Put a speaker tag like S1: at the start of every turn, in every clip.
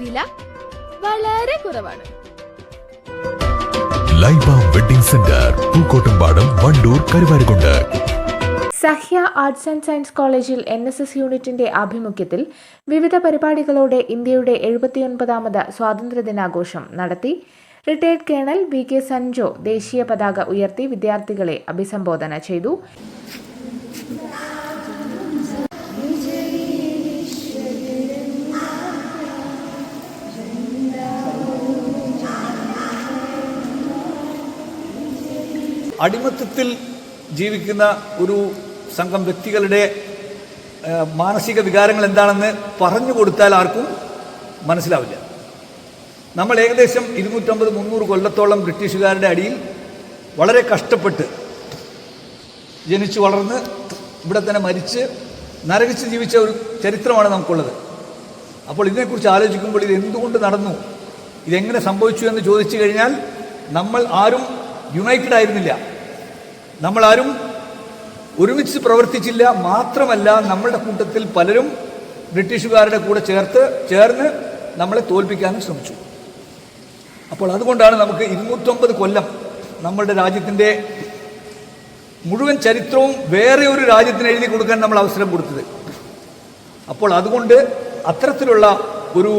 S1: വില വളരെ കുറവാണ്.
S2: Laiba wedding centre Pookkottumpadam Wandoor Karuvarakundu.
S3: Sahya arts and science കോളേജിൽ എൻ എസ് എസ് യൂണിറ്റിന്റെ ആഭിമുഖ്യത്തിൽ വിവിധ പരിപാടികളോടെ ഇന്ത്യയുടെ എഴുപത്തിയൊൻപതാമത് സ്വാതന്ത്ര്യദിനാഘോഷം നടത്തി retired colonel V K Sanjo ദേശീയ പതാക ഉയർത്തി വിദ്യാർത്ഥികളെ അഭിസംബോധന ചെയ്തു.
S4: അടിമത്തത്തിൽ ജീവിക്കുന്ന ഒരു സംഘം വ്യക്തികളുടെ മാനസിക വികാരങ്ങൾ എന്താണെന്ന് പറഞ്ഞു കൊടുത്താൽ ആർക്കും മനസ്സിലാവില്ല. നമ്മൾ ഏകദേശം ഇരുന്നൂറ്റമ്പത് മുന്നൂറ് കൊല്ലത്തോളം ബ്രിട്ടീഷുകാരുടെ അടിയിൽ വളരെ കഷ്ടപ്പെട്ട് ജനിച്ചു വളർന്ന് ഇവിടെ തന്നെ മരിച്ച് നരകിച്ച് ജീവിച്ച ഒരു ചരിത്രമാണ് നമുക്കുള്ളത്. അപ്പോൾ ഇതിനെക്കുറിച്ച് ആലോചിക്കുമ്പോൾ ഇത് എന്തുകൊണ്ട് നടന്നു? ഇതെങ്ങനെ സംഭവിച്ചു എന്ന് ചോദിച്ചു കഴിഞ്ഞാൽ നമ്മൾ ആരും യുണൈറ്റഡ് ആയിരുന്നില്ല. നമ്മളാരും ഒരുമിച്ച് പ്രവർത്തിച്ചില്ല. മാത്രമല്ല നമ്മളുടെ കൂട്ടത്തിൽ പലരും ബ്രിട്ടീഷുകാരുടെ കൂടെ ചേർത്ത് ചേർന്ന് നമ്മളെ തോൽപ്പിക്കാനും ശ്രമിച്ചു. അപ്പോൾ അതുകൊണ്ടാണ് നമുക്ക് ഇരുന്നൂറ്റൊമ്പത് കൊല്ലം നമ്മളുടെ രാജ്യത്തിന്റെ മുഴുവൻ ചരിത്രവും വേറെ ഒരു രാജ്യത്തിന് എഴുതി കൊടുക്കാൻ നമ്മൾ അവസരം കൊടുത്തത്. അപ്പോൾ അതുകൊണ്ട് അത്തരത്തിലുള്ള ഒരു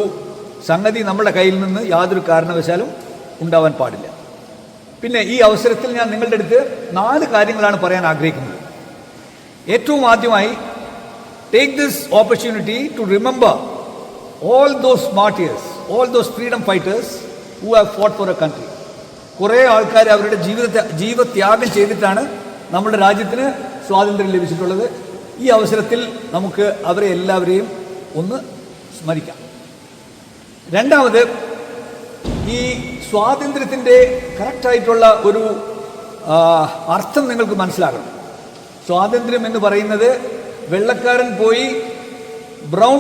S4: സംഗതി നമ്മുടെ കയ്യിൽ നിന്ന് യാതൊരു കാരണവശാലും ഉണ്ടാവാൻ പാടില്ല. പിന്നെ ഈ അവസരത്തിൽ ഞാൻ നിങ്ങളുടെ അടുത്ത് നാല് കാര്യങ്ങളാണ് പറയാൻ ആഗ്രഹിക്കുന്നത്. ഏറ്റവും ആദ്യമായി take this opportunity to remember all those martyrs all those freedom fighters who have fought for a country കുറേ ആൾക്കാർ അവരുടെ ജീവിതത്തെ ജീവത്യാഗം ചെയ്തിട്ടാണ് നമ്മുടെ രാജ്യത്തിന് സ്വാതന്ത്ര്യം ലഭിച്ചിട്ടുള്ളത്. ഈ അവസരത്തിൽ നമുക്ക് അവരെ എല്ലാവരെയും ഒന്ന് സ്മരിക്കാം. രണ്ടാമത് ഈ സ്വാതന്ത്ര്യത്തിന്റെ കറക്റ്റായിട്ടുള്ള ഒരു അർത്ഥം നിങ്ങൾക്ക് മനസ്സിലാകണം. സ്വാതന്ത്ര്യം എന്ന് പറയുന്നത് വെള്ളക്കാരൻ പോയി ബ്രൗൺ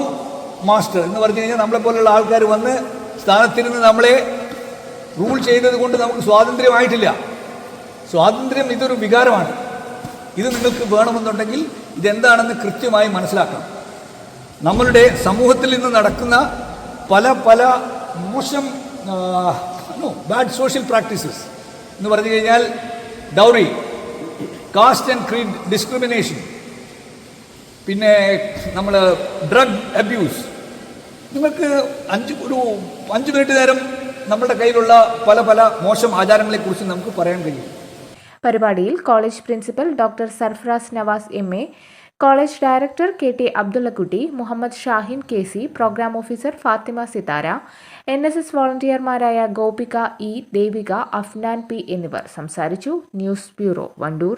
S4: മാസ്റ്റർ എന്ന് പറഞ്ഞു കഴിഞ്ഞാൽ നമ്മളെ പോലുള്ള ആൾക്കാർ വന്ന് സ്ഥാനത്തിരുന്ന് നമ്മളെ റൂൾ ചെയ്തത് കൊണ്ട് നമുക്ക് സ്വാതന്ത്ര്യമായിട്ടില്ല. സ്വാതന്ത്ര്യം ഇതൊരു വികാരമാണ്. ഇത് നിങ്ങൾക്ക് വേണമെന്നുണ്ടെങ്കിൽ ഇതെന്താണെന്ന് കൃത്യമായി മനസ്സിലാക്കണം. നമ്മളുടെ സമൂഹത്തിൽ നിന്ന് നടക്കുന്ന പല പല മോശം ബാഡ് സോഷ്യൽ പ്രാക്ടീസസ് എന്ന് പറഞ്ഞു കഴിഞ്ഞാൽ dowry caste and creed discrimination പിന്നെ നമ്മൾ ഡ്രഗ് അബ്യൂസ് നിങ്ങൾക്ക് അഞ്ച് ഒരു അഞ്ച് മിനിറ്റ് നേരം നമ്മുടെ കയ്യിലുള്ള പല പല മോശം ആചാരങ്ങളെക്കുറിച്ച് നമുക്ക് പറയാൻ കഴിയും.
S3: പരിപാടിയിൽ college principal doctor Sarfaraz Nawaz M A college director K T Abdullakutty Muhammad Shahin K C programme officer Fathima Sithara N S S വോളണ്ടിയർമാരായ Gopika E Devika Afnan P എന്നിവർ സംസാരിച്ചു. News bureau Wandoor.